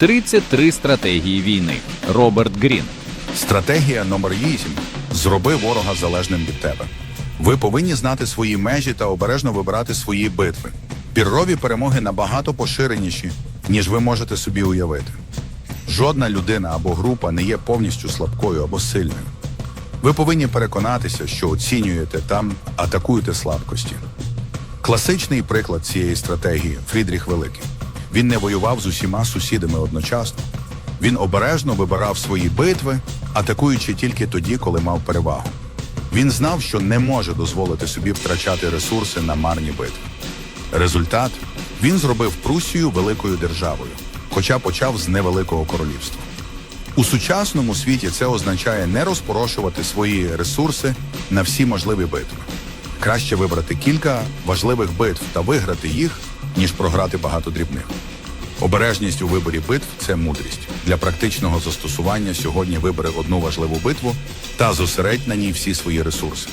33 стратегії війни. Роберт Грін. Стратегія номер 8 зроби ворога залежним від тебе. Ви повинні знати свої межі та обережно вибирати свої битви. Піррові перемоги набагато поширеніші, ніж ви можете собі уявити. Жодна людина або група не є повністю слабкою або сильною. Ви повинні переконатися, що оцінюєте там, атакуєте слабкості. Класичний приклад цієї стратегії Фрідріх Великий. Він не воював з усіма сусідами одночасно. Він обережно вибирав свої битви, атакуючи тільки тоді, коли мав перевагу. Він знав, що не може дозволити собі втрачати ресурси на марні битви. Результат він зробив Прусію великою державою, хоча почав з невеликого королівства. У сучасному світі це означає не розпорошувати свої ресурси на всі можливі битви. Краще вибрати кілька важливих битв та виграти їх, ніж програти багато дрібних. Обережність у виборі битв це мудрість. Для практичного застосування сьогодні вибери одну важливу битву та зосередь на ній всі свої ресурси.